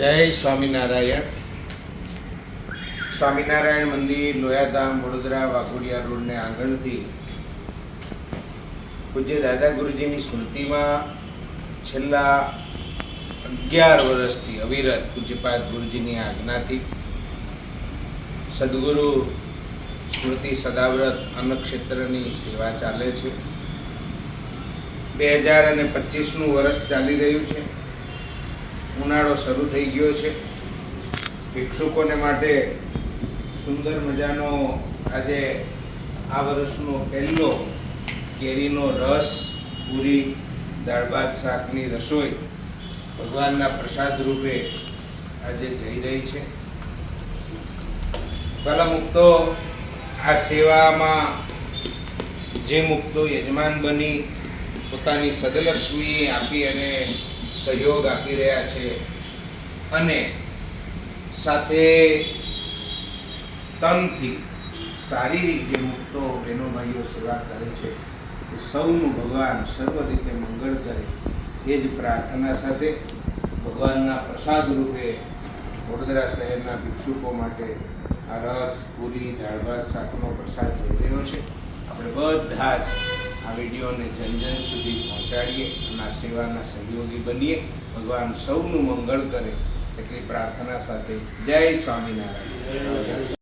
જય સ્વામિનારાયણ. સ્વામિનારાયણ મંદિર, લોયાધામ, વડોદરા, વાઘોડિયા રોડને આંગણથી પૂજ્ય દાદા ગુરુજીની સ્મૃતિમાં છેલ્લા અગિયાર વર્ષથી અવિરત પૂજ્યપાદ ગુરુજીની આજ્ઞાથી સદગુરુ સ્મૃતિ સદાવ્રત અન્નક્ષેત્રની સેવા ચાલે છે. બે હજાર અને પચીસનું વર્ષ ચાલી રહ્યું છે. ઉનાળો શરૂ થઈ ગયો છે. ભિક્ષુકોને માટે સુંદર મજાનો આજે આ વર્ષનો પહેલો કેરીનો રસ, પૂરી, દાળ ભાત, શાકની રસોઈ ભગવાનના પ્રસાદ રૂપે આજે જઈ રહી છે. પહેલા મુક્તો આ સેવામાં જે મુક્તો યજમાન બની, પોતાની સદલક્ષ્મી આપી અને સહયોગ આપી રહ્યા છે. અને સાથે તનથી શારીરિક જે મુક્તો બહેનો સેવા કરે છે, એ સૌનું ભગવાન સર્વ રીતે મંગળ કરે, એ જ પ્રાર્થના સાથે ભગવાનના પ્રસાદ રૂપે વડોદરા શહેરના ભિક્ષુકો માટે આ રસ, પૂરી દાળ ભાત શાકનો પ્રસાદ જઈ રહ્યો છે. આપણે બધા જ આ વિડીયોને જન જન સુધી પહોંચાડીએ અને સેવાના સહયોગી બનીએ. ભગવાન સૌનું મંગળ કરે. એટલી પ્રાર્થના સાથે જય સ્વામિનારાયણ.